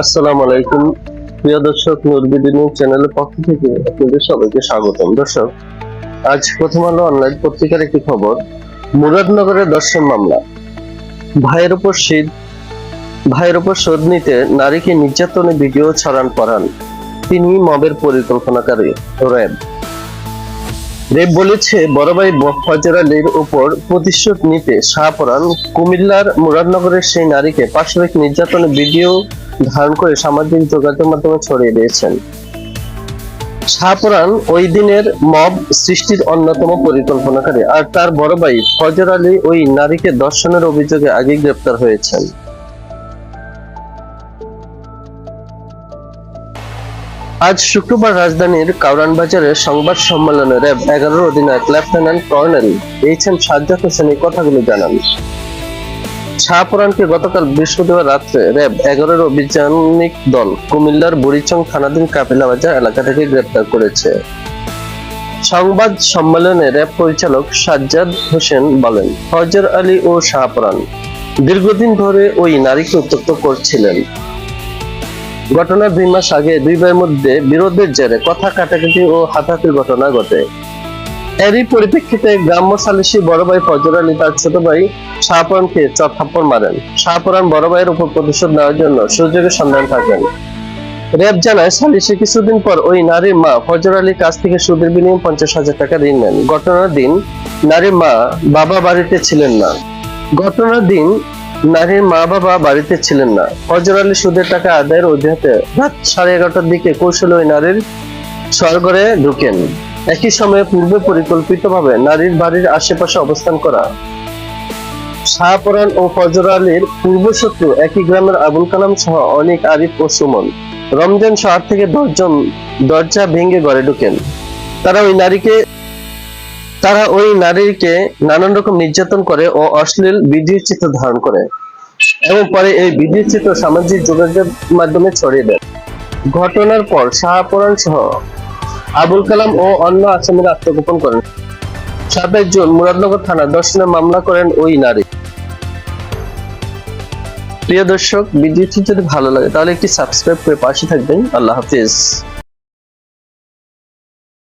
আসসালামু আলাইকুম। প্রিয় দর্শক নুরবিডি নিউজ চ্যানেলের পক্ষ থেকে আপনাদের সবাইকে স্বাগতম। দর্শক, আজ প্রথম আলো অনলাইন পত্রিকার একটি খবর, মুরাদনগরের দর্শন মামলা। ভাইয়ের উপর শীত, ভাইয়ের উপর শোধ নিতে নারীকে নির্যাতনে ভিডিও ছড়ান পড়ান তিনি মবের পরিকল্পনাকারী র্যাব রেব বলেছে, বড় ভাই ফজর আলীর উপর প্রতিশোধ নিতে শাহপরান কুমিল্লার মুরাদনগরের সেই নারীকে পাশবিক নির্যাতনের ভিডিও ধারণ করে সামাজিক যোগাযোগ মাধ্যমে ছড়িয়ে দিয়েছেন। শাহপরান ওই দিনের মব সৃষ্টির অন্যতম পরিকল্পনাকারী আর তার বড় ভাই ফজর আলী ওই নারীকে দর্শনের অভিযোগে আগে গ্রেপ্তার হয়েছেন। আজ শুক্রবার রাজধানীর কাউরান বাজারে সংবাদ সম্মেলনে র্যাব এগারোর অধিনায়ক lieutenant colonel H M Sajjad Hossain এই কথাগুলো জানান। শাহপুরানকে গতকাল বৃহস্পতিবার রাত্রে র্যাব এগারোর অভিযানিক দল কুমিল্লার বুড়িচং থানাধীন কাপিলা বাজার এলাকা থেকে গ্রেপ্তার করেছে। সংবাদ সম্মেলনে র্যাব পরিচালক সাজ্জাদ হোসেন বলেন, ফজর আলী ও শাহপুরান দীর্ঘদিন ধরে ওই নারীকে উত্তক্ত করছিলেন। ঘটনার দুই মাস আগে দুই ভাইয়ের মধ্যে বিরোধের জেরে কথা কাটাকাটি ও হাতাহাতির ঘটনা ঘটে। এরই পরিপ্রেক্ষিতে গ্রাম্য সালিসি বড় ভাই ফজর আলী তার ছোট ভাই শাহপুরানকে চথাপ্পড় মারেন। শাহপুরান বড় ভাইয়ের উপর প্রতিশোধ নেওয়ার জন্য সুযোগের সন্ধান থাকেন। র্যাব জানায় সালিসে কিছুদিন পর ওই নারীর মা ফজর আলীর কাছ থেকে সুদের বিনিময়ে পঞ্চাশ হাজার টাকা ঋণ নেন। ঘটনার দিন নারীর মা বাবা বাড়িতে ছিলেন না। ঘটনার দিন নারীর মা বাবা বাড়িতে ছিলেন না। ফজর আলী সুদের টাকা আদায়ের অজুহাতে রাত সাড়ে এগারোটার দিকে কৌশলে ওই নারীর স্বর্গরে ঢুকেন। একই সময়ে পূর্বে পরিকল্পিতভাবে নারীর বাড়ির আশেপাশে অবস্থান করা। ও ফজর আলীর পূর্বশত্রু একই গ্রামের আবুল কালাম সহ অনেক আরিফ ও সুমন। রমজান শহর থেকে দশজন দরজা ভেঙে ঘরে ঢুকেন। তারা ওই নারীকে, তারা ওই নারীকে নানান রকম নির্যাতন করে ও অশ্লীল ভিডিও চিত্র ধারণ করে এবং পরে এই ভিডিও চিত্র সামাজিক যোগাযোগ মাধ্যমে ছড়িয়ে দেয়। ঘটনার পর শাহপুরান সহ আবুল কালাম ও অন্য আসামিরা আত্মগোপন করেন। সাতাইশ জুন মুরাদনগর থানা দর্শনে মামলা করেন ওই নারী। প্রিয় দর্শক, ভিডিওটি যদি ভালো লাগে, তাহলে একটি সাবস্ক্রাইব করে পাশে থাকবেন। আল্লাহ হাফিজ।